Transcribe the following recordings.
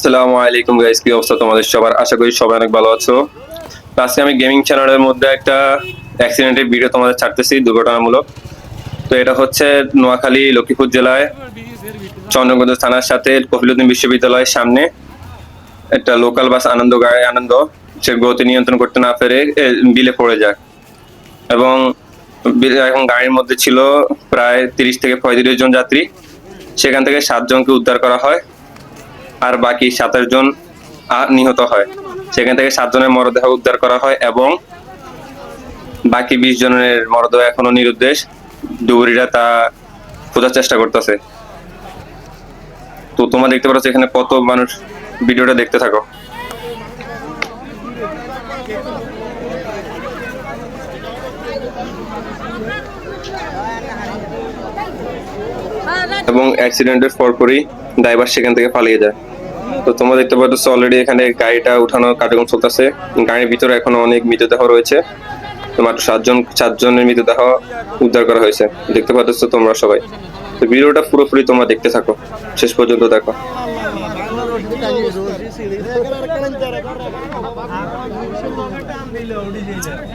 আসসালামু আলাইকুম গাইস কি অবস্থা তোমাদের সবার? আশা করি সবাই অনেক ভালো আছো। আজকে আমি গেমিং চ্যানেলের মধ্যে একটা অ্যাক্সিডেন্টের ভিডিও তোমাদের ছাড়তেছি, দুর্ঘটনামূলক। তো এটা হচ্ছে নোয়াখালী, লক্ষ্মীপুর জেলায় চন্দ্রগঞ্জ থানার সাথে কফিলুদ্দিন বিশ্ববিদ্যালয়ের সামনে। একটা লোকাল বাস আনন্দ গাড়ি আনন্দ, সে গতি নিয়ন্ত্রণ করতে না পেরে বিলে পড়ে যায়। এবং এখন গাড়ির মধ্যে ছিল প্রায় তিরিশ থেকে পঁয়ত্রিশ জন যাত্রী। সেখান থেকে সাতজনকে উদ্ধার করা হয়। আর বাকি সাতাশ জন নিহত হয়। সেখান থেকে সাতজনের মরদেহ উদ্ধার করা হয় এবং বাকি বিশ জনের মরদেহ এখনও নিরুদ্দেশ। ডুবুরিরা তা খোঁজার চেষ্টা করতেছে। তো তোমরা দেখতে পাচ্ছ এখানে কত মানুষ ভিডিওটা দেখতে থাকো। এবং অ্যাক্সিডেন্টের পরপরই ড্রাইভার সেখান থেকে পালিয়ে যায়। তো তোমরা দেখতে পাচ্ছ অলরেডি এখানে গাড়িটা উঠানোর কার্যক্রম চলতেছে। গাড়ির ভিতরে এখনও অনেক মৃতদেহ রয়েছে। মাত্র সাতজন, সাতজনের মৃতদেহ উদ্ধার করা হয়েছে। দেখতে পাচ্ছ তোমরা সবাই। তো ভিডিওটা পুরোপুরি তোমরা দেখতে থাকো। শেষ পর্যন্ত দেখো।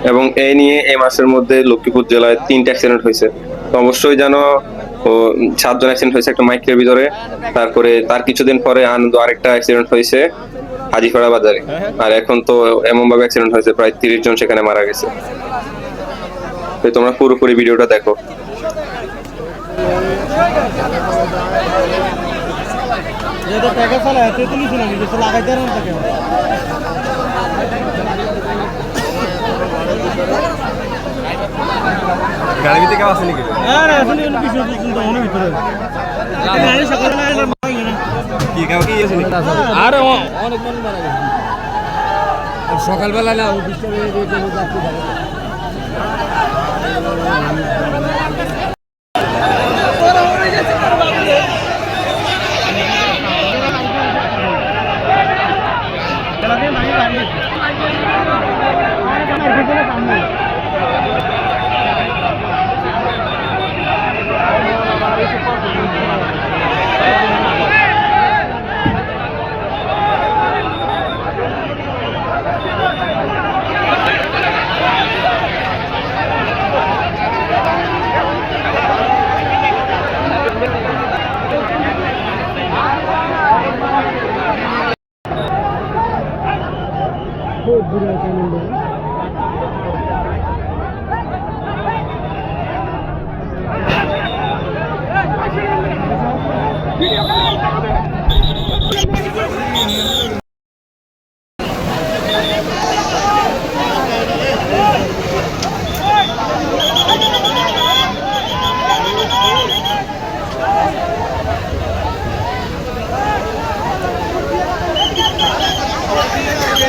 এবং এই নিয়ে এই মাসের মধ্যে লক্ষ্মীপুর জেলায় তিনটা অ্যাক্সিডেন্ট হয়েছে। তো অবশ্যই জানো ও সাতজন অ্যাক্সিডেন্ট হয়েছে একটা মাইকের ভিতরে। তারপরে তার কিছুদিন পরে আনন্দ আরেকটা অ্যাক্সিডেন্ট হয়েছে হাজিপাড়া বাজারে। আর এখন তো এমন ভাবে অ্যাক্সিডেন্ট হয়েছে, প্রায় তিরিশ জন সেখানে মারা গেছে। তোমরা পুরোপুরি ভিডিওটা দেখো। যেটা টাকা চালা এতে তুলিস না নিজে তো গাড়ির ভিতরে কেউ আছে নাকি আরে আসলে এর পিছনে পিছনে তো অনেক ভিতরে। গাড়ি সকালে না এলে মাই না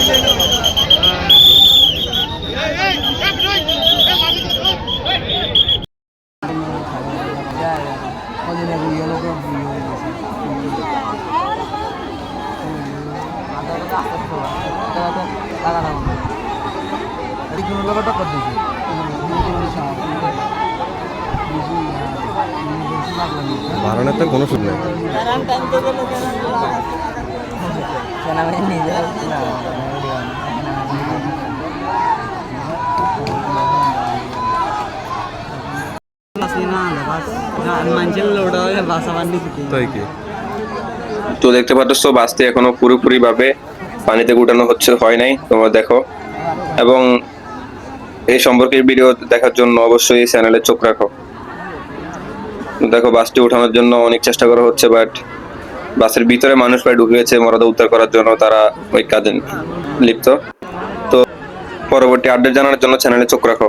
কি কেউ কি আছে নাকি আরে অনেক মানুষ মারা গেছে বারণের তো কোনো সুখ নেই তাই কি? তো দেখতে পাচ্ছ বাসটি এখনও পুরোপুরি ভাবে পানিতে গুটানো হচ্ছে হয় নাই তোমরা দেখো। এবং এই সম্পর্কের ভিডিও দেখার জন্য অবশ্যই এই চ্যানেলে চোখ রাখো। দেখো বাসটি উঠানোর জন্য অনেক চেষ্টা করা হচ্ছে বাট বাসের ভিতরে মানুষ প্রায় ঢুকে গেছে মরদা উদ্ধার করার জন্য তারা ওই কাজে লিপ্ত। তো পরবর্তী আপডেট জানার জন্য চ্যানেলে চোখ রাখো।